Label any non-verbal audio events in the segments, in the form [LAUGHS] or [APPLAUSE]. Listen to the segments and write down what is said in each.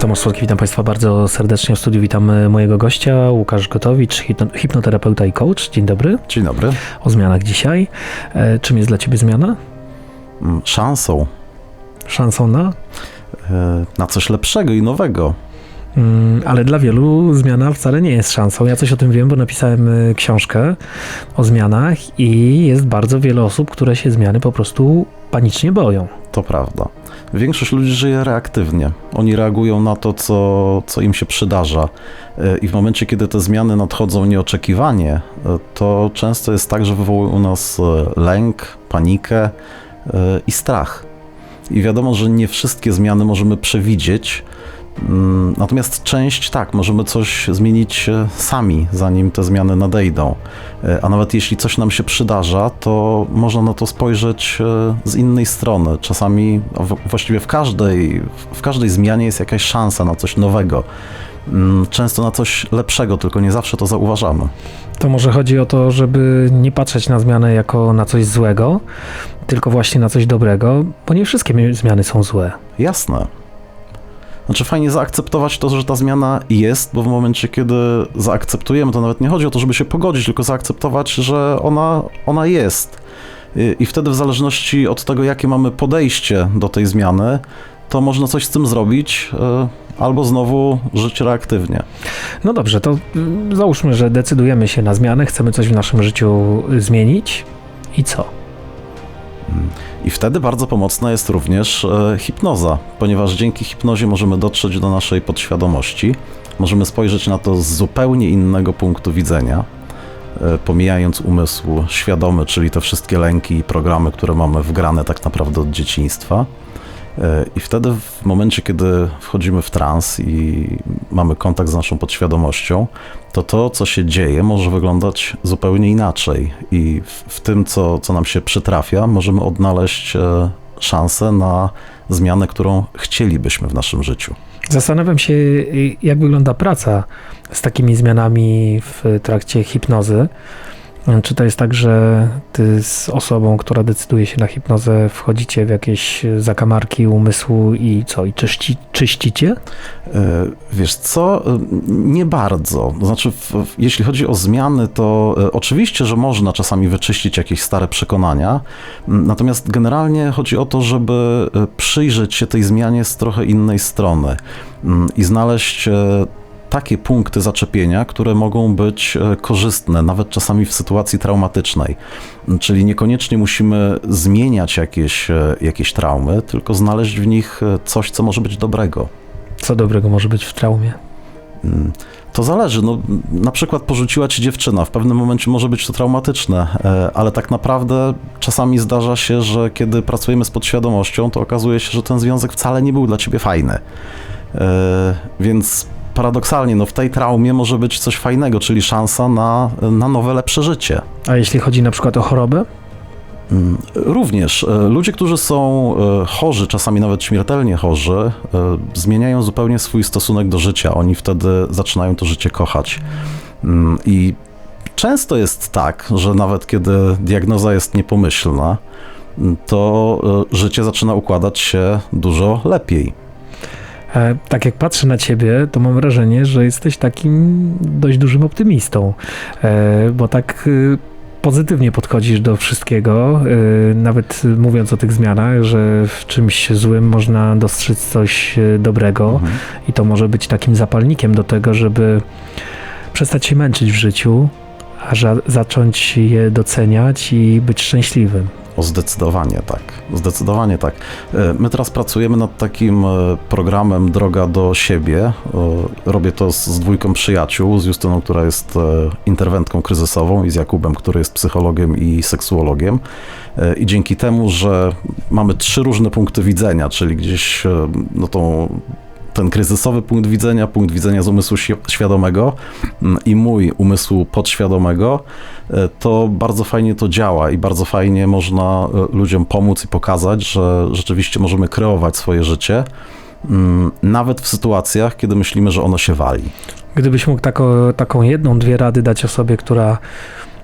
Tomasz Słodki, witam Państwa bardzo serdecznie w studiu. Witam e, mojego gościa, Łukasz Gotowicz, hipno- hipnoterapeuta i coach. Dzień dobry. Dzień dobry. O zmianach dzisiaj. E, czym jest dla Ciebie zmiana? Mm, Szansą Szansą na? e, na coś lepszego i nowego. Mm, ale dla wielu zmiana wcale nie jest szansą. Ja coś o tym wiem, bo napisałem książkę o zmianach i jest bardzo wiele osób, które się zmiany po prostu panicznie boją. To prawda. Większość ludzi żyje reaktywnie. Oni reagują na to, co, co im się przydarza. E, I w momencie, kiedy te zmiany nadchodzą nieoczekiwanie, e, to często jest tak, że wywołują u nas e, lęk, panikę i strach. I wiadomo, że nie wszystkie zmiany możemy przewidzieć. Mm, Natomiast część tak, możemy coś zmienić e, sami, zanim te zmiany nadejdą. E, A nawet jeśli coś nam się przydarza, to można na to spojrzeć e, z innej strony. Czasami, właściwie w każdej, w każdej zmianie jest jakaś szansa na coś nowego. Mm, Często na coś lepszego, tylko nie zawsze to zauważamy. To może chodzi o to, żeby nie patrzeć na zmianę jako na coś złego, tylko właśnie na coś dobrego, bo nie wszystkie mi- zmiany są złe. Jasne. Znaczy fajnie zaakceptować to, że ta zmiana jest, bo w momencie, kiedy zaakceptujemy, to nawet nie chodzi o to, żeby się pogodzić, tylko zaakceptować, że ona, ona jest. I, wtedy w zależności od tego, jakie mamy podejście do tej zmiany, to można coś z tym zrobić, y, albo znowu żyć reaktywnie. No dobrze, to y, załóżmy, że decydujemy się na zmianę, chcemy coś w naszym życiu zmienić i co? I wtedy bardzo pomocna jest również e, hipnoza, ponieważ dzięki hipnozie możemy dotrzeć do naszej podświadomości, możemy spojrzeć na to z zupełnie innego punktu widzenia, e, pomijając umysł świadomy, czyli te wszystkie lęki i programy, które mamy wgrane tak naprawdę od dzieciństwa. E, I wtedy, w momencie, kiedy wchodzimy w trans i mamy kontakt z naszą podświadomością, to to, co się dzieje, może wyglądać zupełnie inaczej. I w, w tym, co, co nam się przytrafia, możemy odnaleźć e, szansę na zmianę, którą chcielibyśmy w naszym życiu. Zastanawiam się, jak wygląda praca z takimi zmianami w trakcie hipnozy. Czy to jest tak, że ty z osobą, która decyduje się na hipnozę, wchodzicie w jakieś zakamarki umysłu i co, i czyści, czyścicie? E, Wiesz co, E, nie bardzo. Znaczy, jeśli chodzi o zmiany, to e, oczywiście, że można czasami wyczyścić jakieś stare przekonania, m, natomiast generalnie chodzi o to, żeby przyjrzeć się tej zmianie z trochę innej strony m, i znaleźć takie punkty zaczepienia, które mogą być e, korzystne, nawet czasami w sytuacji traumatycznej. Czyli niekoniecznie musimy zmieniać jakieś, e, jakieś traumy, tylko znaleźć w nich e, coś, co może być dobrego. Co dobrego może być w traumie? Mm, To zależy. No, na przykład porzuciła ci dziewczyna. W pewnym momencie może być to traumatyczne, ale tak naprawdę czasami zdarza się, że kiedy pracujemy z podświadomością, to okazuje się, że ten związek wcale nie był dla ciebie fajny. Więc paradoksalnie, no, w tej traumie może być coś fajnego, czyli szansa na, na nowe, lepsze życie. A jeśli chodzi na przykład o chorobę? Mm, Również e, ludzie, którzy są e, chorzy, czasami nawet śmiertelnie chorzy, e, zmieniają zupełnie swój stosunek do życia. Oni wtedy zaczynają to życie kochać. Mm, I często jest tak, że nawet kiedy diagnoza jest niepomyślna, to życie zaczyna układać się dużo lepiej. E, tak jak patrzę na ciebie, to mam wrażenie, że jesteś takim dość dużym optymistą, e, bo tak y, pozytywnie podchodzisz do wszystkiego, nawet mówiąc o tych zmianach, że w czymś złym można dostrzec coś dobrego Mhm. i to może być takim zapalnikiem do tego, żeby przestać się męczyć w życiu, a zacząć je doceniać i być szczęśliwym. Zdecydowanie tak. Zdecydowanie tak. E, My teraz pracujemy nad takim e, programem Droga do siebie. E, Robię to z, z dwójką przyjaciół, z Justyną, która jest interwentką kryzysową i z Jakubem, który jest psychologiem i seksuologiem. I dzięki temu, że mamy trzy różne punkty widzenia, czyli gdzieś no tą ten kryzysowy punkt widzenia, punkt widzenia z umysłu świ- świadomego mm, i mój umysłu podświadomego, e, to bardzo fajnie to działa i bardzo fajnie można e, ludziom pomóc i pokazać, że rzeczywiście możemy kreować swoje życie, mm, nawet w sytuacjach, kiedy myślimy, że ono się wali. Gdybyś mógł tako, taką jedną, dwie rady dać osobie, która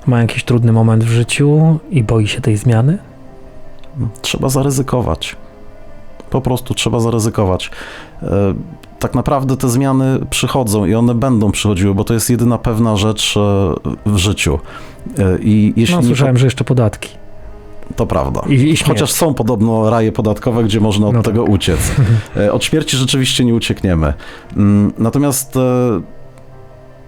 ma jakiś trudny moment w życiu i boi się tej zmiany? Trzeba zaryzykować. Po prostu trzeba zaryzykować. E, Tak naprawdę te zmiany przychodzą i one będą przychodziły, bo to jest jedyna pewna rzecz e, w życiu. E, I jeśli No, nie, słyszałem, że jeszcze podatki. to prawda. I, i. Chociaż są podobno raje podatkowe, gdzie można od No tego uciec. [LAUGHS] E, Od śmierci rzeczywiście nie uciekniemy. Mm, Natomiast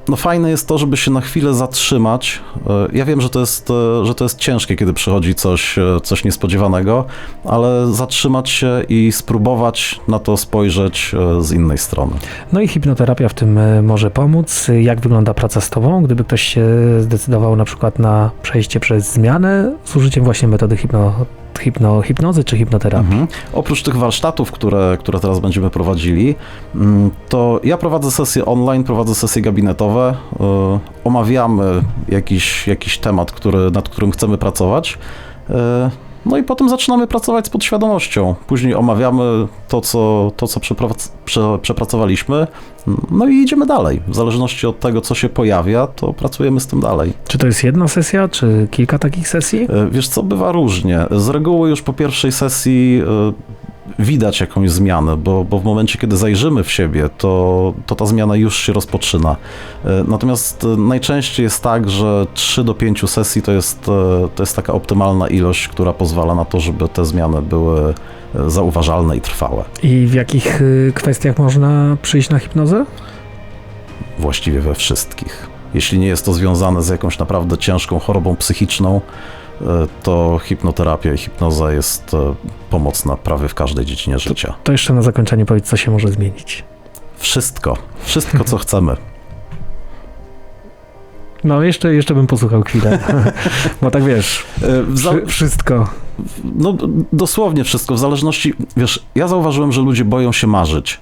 no fajne jest to, żeby się na chwilę zatrzymać. E, Ja wiem, że to jest, e, że to jest ciężkie, kiedy przychodzi coś, e, coś niespodziewanego, ale zatrzymać się i spróbować na to spojrzeć z innej strony. No i hipnoterapia w tym może pomóc. Jak wygląda praca z tobą? Gdyby ktoś się zdecydował na przykład na przejście przez zmianę z użyciem właśnie metody hipno, hipno, hipnozy czy hipnoterapii. Mhm. Oprócz tych warsztatów, które, które teraz będziemy prowadzili, mm, to ja prowadzę sesje online, prowadzę sesje gabinetowe, y, omawiamy jakiś, jakiś temat, który, nad którym chcemy pracować. No i potem zaczynamy pracować z podświadomością. Później omawiamy to, co, to, co przeprac- prze, przepracowaliśmy, no i idziemy dalej. W zależności od tego, co się pojawia, to pracujemy z tym dalej. Czy to jest jedna sesja, czy kilka takich sesji? E, Wiesz co, bywa różnie. Z reguły już po pierwszej sesji e, widać jakąś zmianę, bo, bo w momencie, kiedy zajrzymy w siebie, to, to ta zmiana już się rozpoczyna. E, Natomiast najczęściej jest tak, że 3 do 5 sesji to jest, e, to jest taka optymalna ilość, która pozwala na to, żeby te zmiany były e, zauważalne i trwałe. I w jakich y, kwestiach można przyjść na hipnozę? Właściwie we wszystkich. Jeśli nie jest to związane z jakąś naprawdę ciężką chorobą psychiczną, to hipnoterapia i hipnoza jest e, pomocna prawie w każdej dziedzinie życia. To jeszcze na zakończenie powiedz, co się może zmienić. Wszystko, wszystko co [LAUGHS] chcemy. No, jeszcze, jeszcze bym posłuchał chwilę. [LAUGHS] Bo tak wiesz, E, wszy- wszystko. No dosłownie wszystko, w zależności, wiesz, ja zauważyłem, że ludzie boją się marzyć.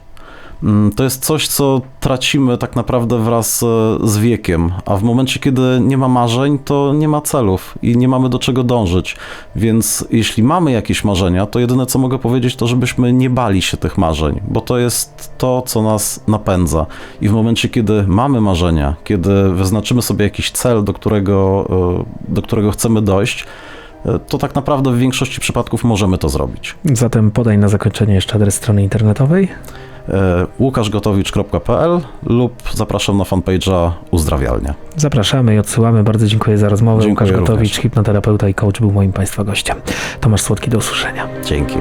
Mm, To jest coś, co tracimy tak naprawdę wraz e, z wiekiem, a w momencie, kiedy nie ma marzeń, to nie ma celów i nie mamy do czego dążyć. Więc jeśli mamy jakieś marzenia, to jedyne co mogę powiedzieć, to żebyśmy nie bali się tych marzeń, bo to jest to, co nas napędza. I w momencie, kiedy mamy marzenia, kiedy wyznaczymy sobie jakiś cel, do którego, e, do którego chcemy dojść, e, to tak naprawdę w większości przypadków możemy to zrobić. Zatem podaj na zakończenie jeszcze adres strony internetowej. E, łukaszgotowicz.pl lub zapraszam na fanpage'a Uzdrawialnia. Zapraszamy i odsyłamy. Bardzo dziękuję za rozmowę. Dziękuję Łukasz Gotowicz, również. hipnoterapeuta i coach był moim Państwa gościem. Tomasz Słodki, do usłyszenia. Dzięki.